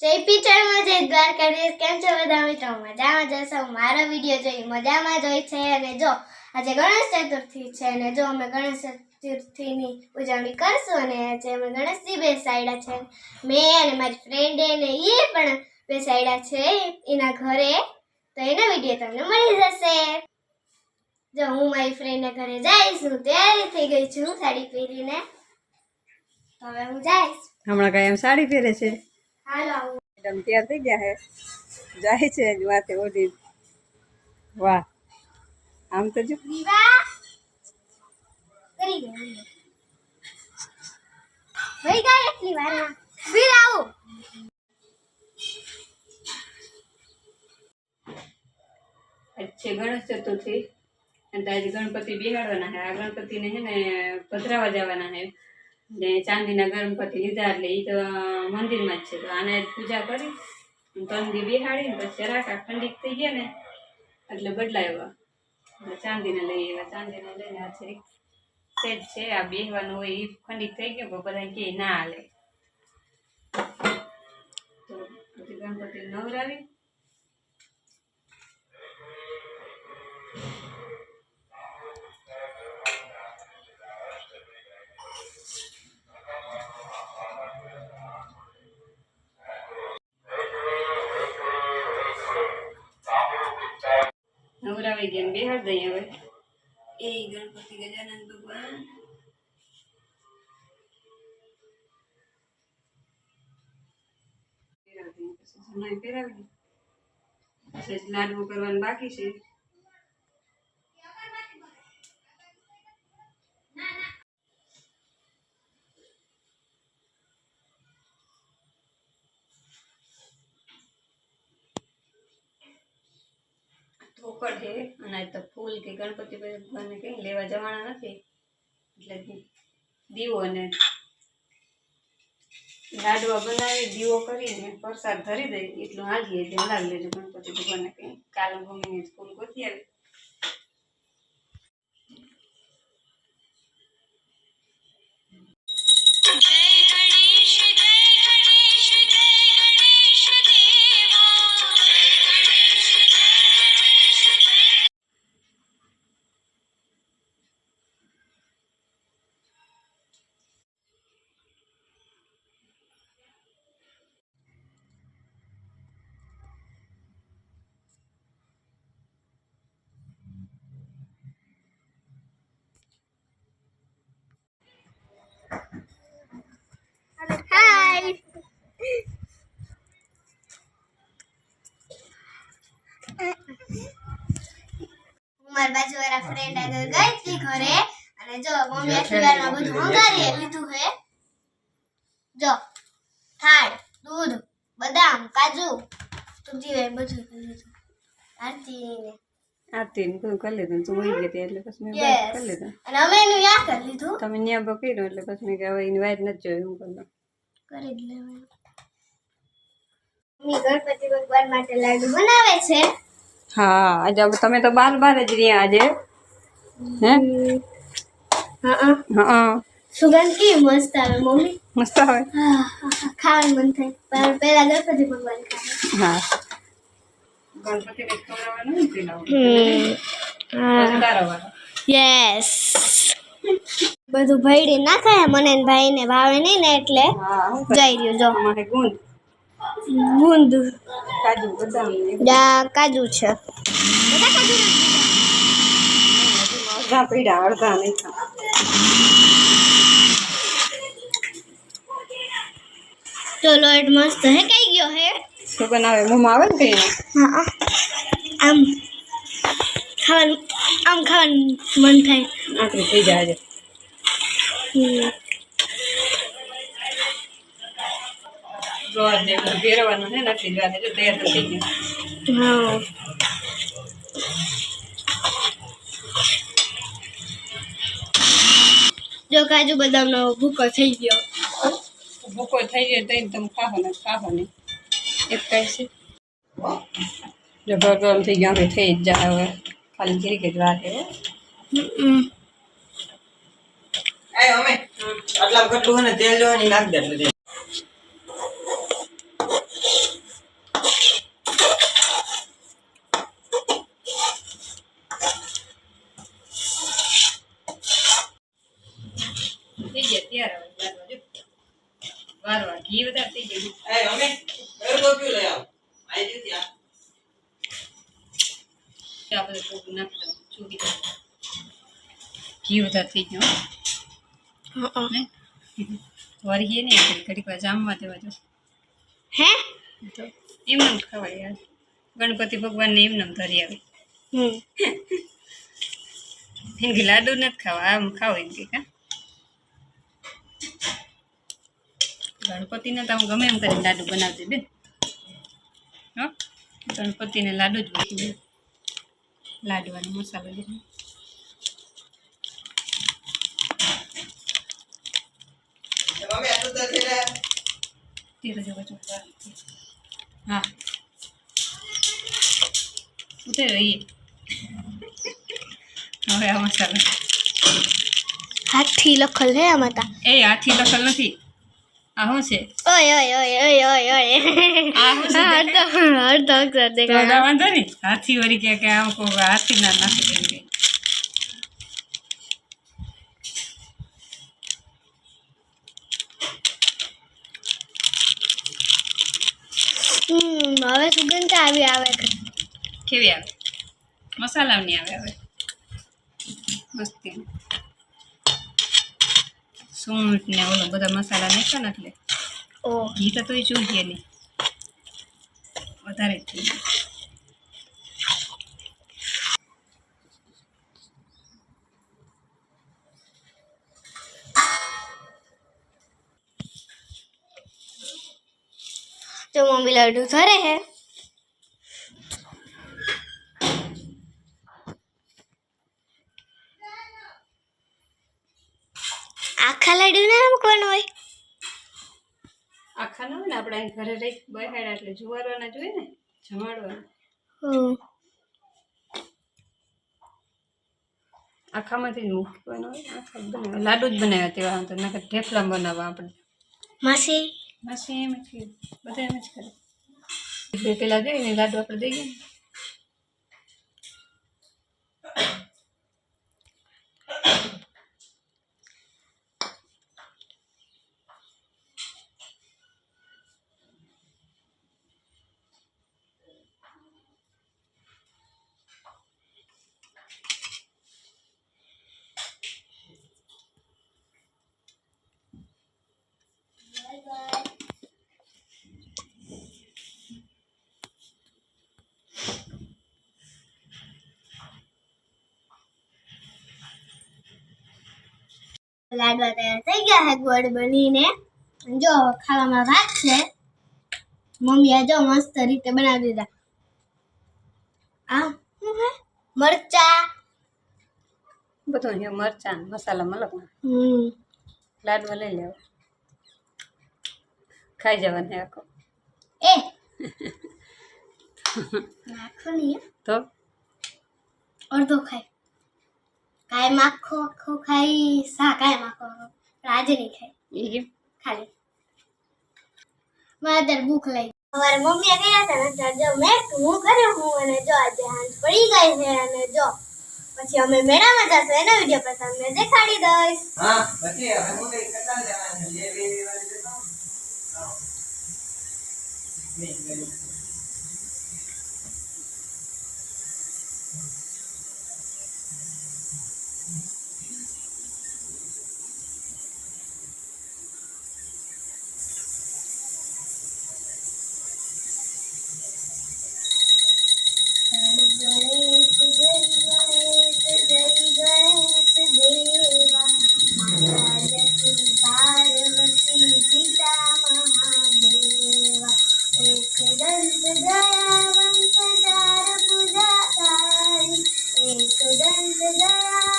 જય પિક્ચરમાં જય દ્વારકાધીશ. કેમ છો બધા? મિત્રો મજામાં જશો મારો વીડિયો જોઈ મજામાં જ હોય છે. અને જો આજે ગણેશ ચતુર્થી છે અને જો અમે ગણેશ ચતુર્થીની ઉજવણી કરશું અને આજે અમે ગણેશજી બેસાડ્યા છે. મેં અને મારી ફ્રેન્ડે ને એ પણ બેસાડ્યા છે એના ઘરે. તો એનો વીડિયો તમને મળી જશે. જો હું મારી ફ્રેન્ડના ઘરે જઈશ, હું તૈયારી થઈ ગઈ છું સાડી પહેરીને. હવે હું જઈશ. હમણાં કાંઈ એમ સાડી પહેરે છે? તૈયાર થઈ ગયા હે? જાય છે વાતે ઓઢી વાહ, આમ તો જો. ગણેશ ચતુર્થી. આજે ગણપતિ બિહાડવાના છે આ ગણપતિને છે ને પધરાવા જવાના છે ને ચાંદીના ગરમપતિ લીધા એટલે એ તો મંદિરમાં જ છે. તો આને પૂજા કરી તંદી ત્રણ દી બિહાડી ને પછી રાકા ખંડિત થઈ ગયા ને, એટલે બદલાવ્યા. ચાંદીને લઈ આવ્યા. ચાંદીને લઈને આ છે સેજ છે, આ બેહવાનું હોય એ ખંડિત થઈ ગયો બધા કે ના હાલે. તો પછી ગણપતિ નવરાવી. નવરાવી ગયા બેહાડ દઈએ હવે. એ ગણપતિ ગજાનંદ ભગવાન. લાડવો કરવાનું બાકી છે. ઠોકર છે. અને આ તો ફૂલ કે ગણપતિ ભગવાનને કંઈ લેવા જવાના નથી. એટલે દીવો અને લાડવા બનાવી, દીવો કરીને પ્રસાદ ધરી દઈ એટલું હાલીએ ધ્યાન લેજો ગણપતિ ભગવાનને કંઈ. કાલ ગમીને ફૂલ ગોતી આવી. મારી બાજુવાળા ફ્રેન્ડ આગળ ગઈ હતી ઘરે અને જો મમ્મી આટલી વારમાં બધું મંગાવી લીધું હે. જો થાળ દૂધ બદામ કાજુ સબ્જી બધું કરી લીધું. આરતી ને આરતી ને બધું કરી લીધું તું વહી ગઈ એટલે પછી મેં કરી લીધું. અને અમે એનું યાદ કરી લીધું. તમે ન્યા બકીરો એટલે પછી મેં કે હવે ઇન્વાઇટ નથી જોયું હું કરી દઉં કરી જ લેવાનું મમ્મી ગણપતિ ભગવાન માટે લાડુ બનાવે છે. હા આજે તમે તો બાર બાર જ રહ્યા આજે. હે? હા હા. સુગંધ કેવી મસ્ત આવે મમ્મી? મસ્ત આવે? ખાવાનું મન થાય. પણ પહેલા ગણપતિ ભગવાન હા. ને યસ બધું ભયડી ના ખાય મને ને ભાઈને ભાવે નહીં ને એટલે જઈ રહ્યું જો. ગુંદ કાજુ બદામ ને કાજુ છે. અડધા પીડા અડધા નહીં ચલો એટ મસ્ત હે કઈ ગયો હે. શું બનાવે? મોંમાં આવે ને કઈ? હા આમ ખાવાનું આમ ખાવાનું મન થાય. આખરી થઈ જાય આજે હમ. જોવા દે બધું પહેરવાનું છે નથી જોવા દે જો તૈયાર તો થઈ ગયું જો કાજુ બદામનો ભૂકો થઈ ગયો. ભૂકો થઈ જાય તો તમે ખાહો ને ખાહો ને. એક કઈ છે? જો ગરમ થઈ ગયો અમે થઈ જ જાય હવે. ખાલી જરીક જ વાર છે હો. આટલા કેટલું હોય ને તેલ લેવાની નાખ દે એટલે થઈ જાય ત્યારે વારવા જો. વારવા ઘી વધારે થઈ જાય એ અમે ગયું ત્યાં. ઘી વધારે થઈ ગયો વરહીએ ને ઘડીક જામવા દેવા જો. હે? તો એમને જ ખવાય યાર. ગણપતિ ભગવાનને એમને ધરી આવે. એમ કે લાડુ નથી ખાવા આમ ખાવ એમ કે કા? ગણપતિને તો હું ગમે એમ કરીને લાડુ બનાવતી બેન. હો? ગણપતિને લાડુ જ મૂકી લાડવાનો મસાલો લીધો એ મમ્મી આટલું તો છે ને તેરો જો બચો હા. ઉતર્યો એ હવે આ મસાલો. હાથથી લખલ હે આમાં તા એ હાથી લખલ નથી. આ શું છે? ઓય ઓય ઓય ઓય ઓય ઓય. આ શું છે? અડધો અડધો અક્ષર દેખાય. ના વાંધો ને? હાથી વળી કે કે આમ કહું હાથી ના નાખી દેમ હમ હવે સુગંધ આવી આવે. કેવી આવે? મસાલાની આવે હવે. મસ્તી. સૂંઠ ને ઓલો બધા મસાલા નાખ્યા ને એટલે. ઓ ઘી તો તોય જોઈએ નહીં. વધારે જ તો મમ્મી લડ્ડુ ધરે હે. આખા ના મૂકવાનું હોય. આખા ના હોય ને આપણે ઘરે રહી બેહાડ્યા એટલે જુવારવાના જોઈએ ને જમાડવાના. આખામાંથી મૂકવાનો હોય લાડુ જ બનાવ્યા તેવા તો નકર ઢેફલા બનાવવા આપણે. માસી. માસી એમ જ બધા એમ જ કરે. પેલા જોઈએ ને લાડુ આપણે દઈ ને. લાડવા તૈયાર થઈ ગયા છે ગોળ બનીને જો હવે ખાવામાં ભાત છે મમ્મીએ જો મસ્ત રીતે બનાવી દીધા આ શું હે મરચા બધું અહીંયા મરચાં ને મસાલા મલકના હમ લાડવા લઈ લેવા ખાઈ જવાને આખો એ નાખો નહીં હો. તો અડધો ખાય કાયમ આખો આખો ખાઈ સા કાયમ આખો આખો ખાઈ આજે નહીં ખાલી મારે અત્યારે ભૂખ લઈ અમારે મમ્મીએ ગયા હતા ને જો મેં હું કર્યો હું અને જો આજે હાંજ પડી ગઈ છે અને જો પછી અમે મેળામાં જશું એનો વીડિયો પણ તમને દેખાડી દઈશ હા પછી હવે હું કઈ કેટલા જવાનું છે બે બે લેવાના છે Thank you.